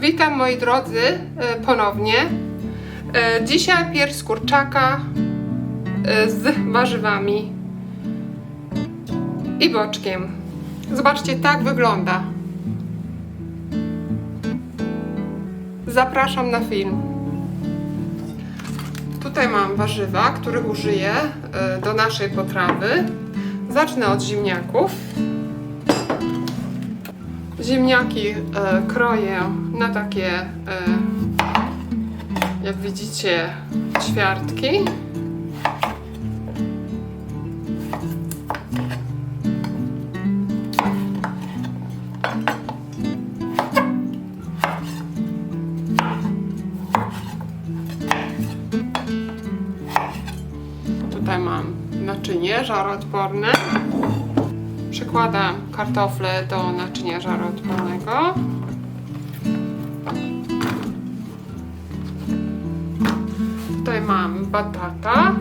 Witam moi drodzy e, ponownie. E, Dzisiaj pierś kurczaka e, z warzywami i boczkiem. Zobaczcie, tak wygląda. Zapraszam na film. Tutaj mam warzywa, których użyję do naszej potrawy. Zacznę od ziemniaków. Ziemniaki kroję na takie, e, jak widzicie, ćwiartki. Tutaj mam naczynie żaroodporne. Przykładam kartofle do naczynia żaroodpornego. Mam batata,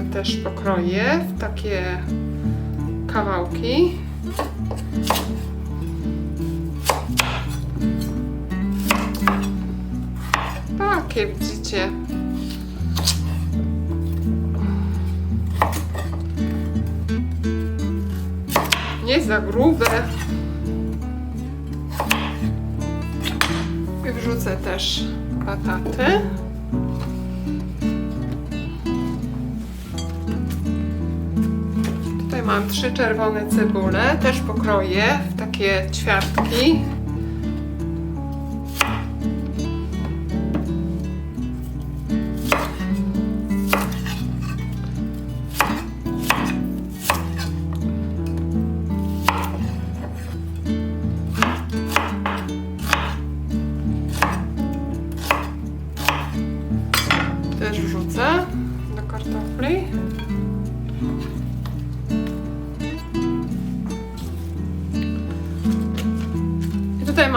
y, też pokroję w takie kawałki. Takie widzicie. Nie za grube. I wrzucę też bataty. Mam trzy czerwone cebule, też pokroję w takie ćwiartki.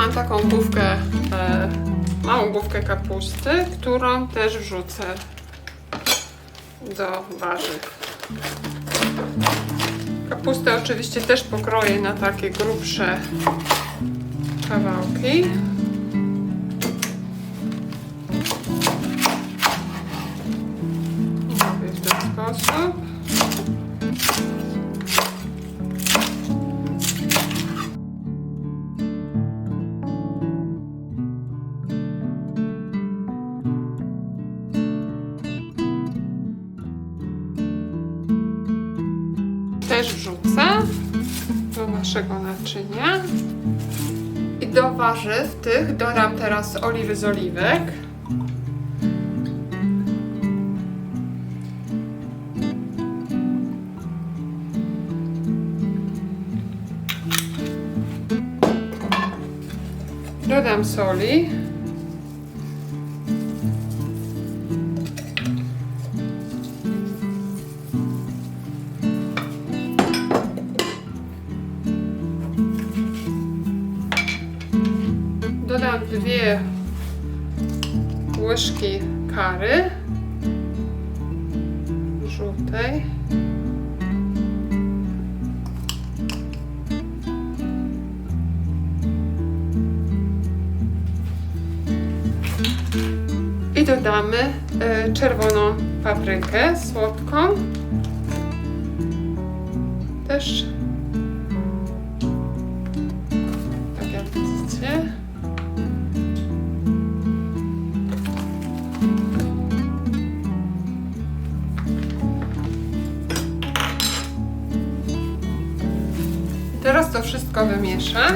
Mam taką główkę, e, małą główkę kapusty, którą też wrzucę do warzyw. Kapustę oczywiście też pokroję na takie grubsze kawałki. Naszego naczynia. I do warzyw tych dodam teraz oliwy z oliwek. Dodam soli. Dwie łyżki kary żółtej. I dodamy e, czerwoną paprykę słodką. Też Teraz to wszystko wymieszam.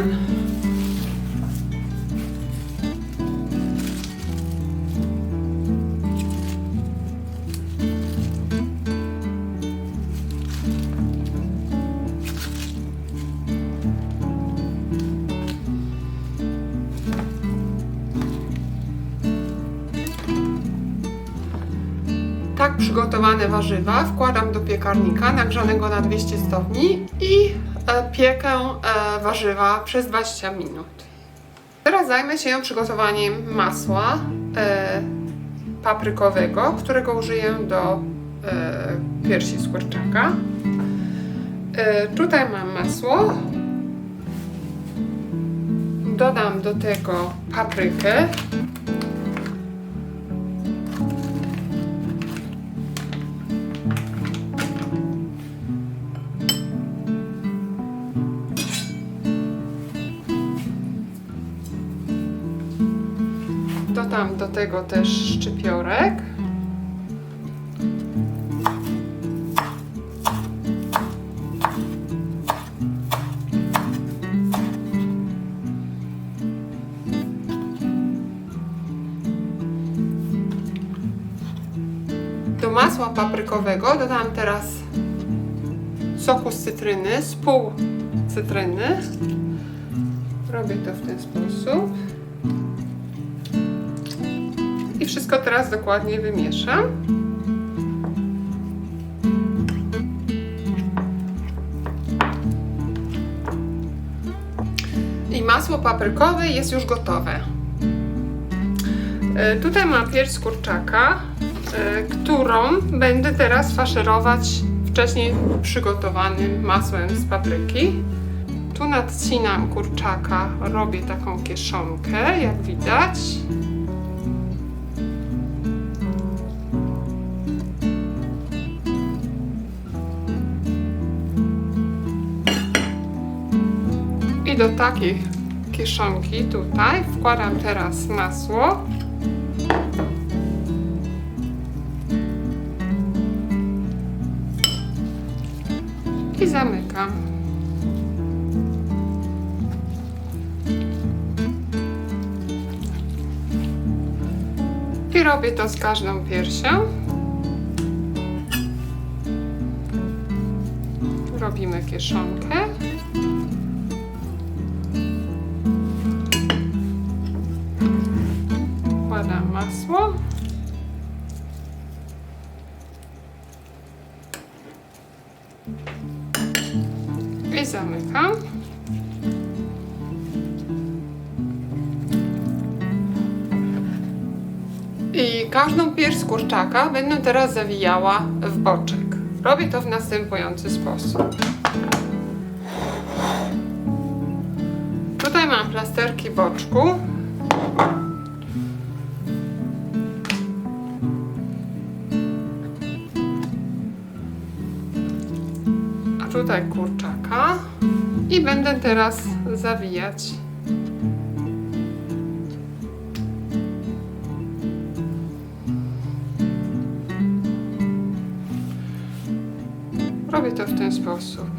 Tak przygotowane warzywa wkładam do piekarnika nagrzanego na 200 stopni i piekę e, warzywa przez 20 minut. Teraz zajmę się przygotowaniem masła e, paprykowego, którego użyję do e, piersi z kurczaka. E, tutaj mam masło Dodam do tego paprykę. Dodam do tego też szczypiorek. Do masła paprykowego dodam teraz soku z cytryny, z pół cytryny. Robię to w ten sposób. I wszystko teraz dokładnie wymieszam. I masło paprykowe jest już gotowe. E, Tutaj mam pierś kurczaka, e, którą będę teraz faszerować wcześniej przygotowanym masłem z papryki. Tu nadcinam kurczaka, robię taką kieszonkę, jak widać. Do takiej kieszonki tutaj wkładam teraz masło. I zamykam. I robię to z każdą piersią. Robimy kieszonkę. Masło. I zamykam. I każdą pierś z kurczaka będę teraz zawijała w boczek. Robię to w następujący sposób. Tutaj mam plasterki boczku. Tutaj kurczaka. I będę teraz zawijać. Robię to w ten sposób.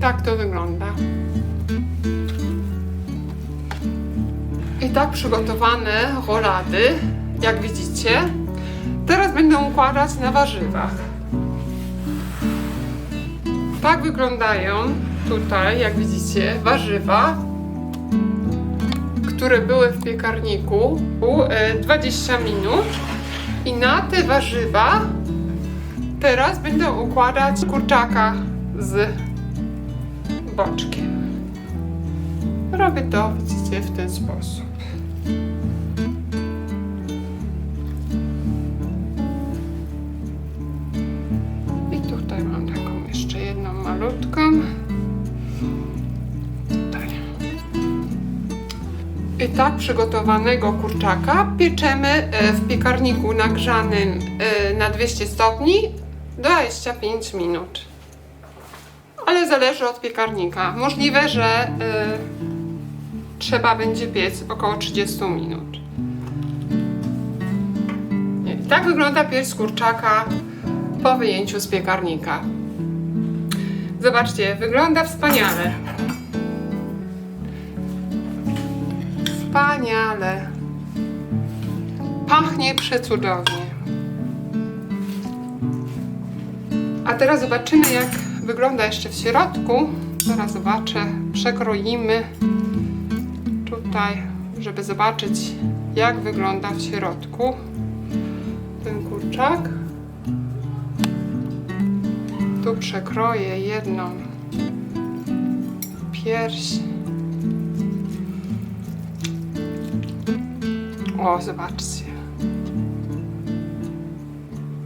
Tak to wygląda. I tak przygotowane rolady, jak widzicie, teraz będę układać na warzywach. Tak wyglądają tutaj, jak widzicie, warzywa, które były w piekarniku u, e, 20 minut. I na te warzywa teraz będę układać kurczaka z boczkiem. Robię to, widzicie, w ten sposób. I tutaj mam taką jeszcze jedną malutką. I tak przygotowanego kurczaka pieczemy e, w piekarniku nagrzanym e, na 200 stopni 25 minut ale zależy od piekarnika. Możliwe, że y, trzeba będzie piec około 30 minut. I tak wygląda pierś kurczaka po wyjęciu z piekarnika. Zobaczcie, wygląda wspaniale. Wspaniale. Pachnie przecudownie. A teraz zobaczymy, jak wygląda jeszcze w środku. Zaraz zobaczę, przekroimy tutaj, żeby zobaczyć, jak wygląda w środku ten kurczak. Tu przekroję jedną pierś. O, zobaczcie.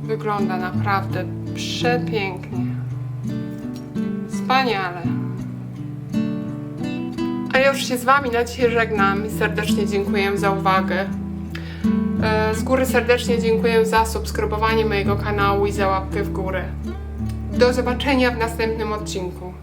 Wygląda naprawdę przepięknie. Wspaniale. A ja już się z Wami na dzisiaj żegnam i serdecznie dziękuję za uwagę. E, Z góry serdecznie dziękuję za subskrybowanie mojego kanału i za łapkę w górę. Do zobaczenia w następnym odcinku.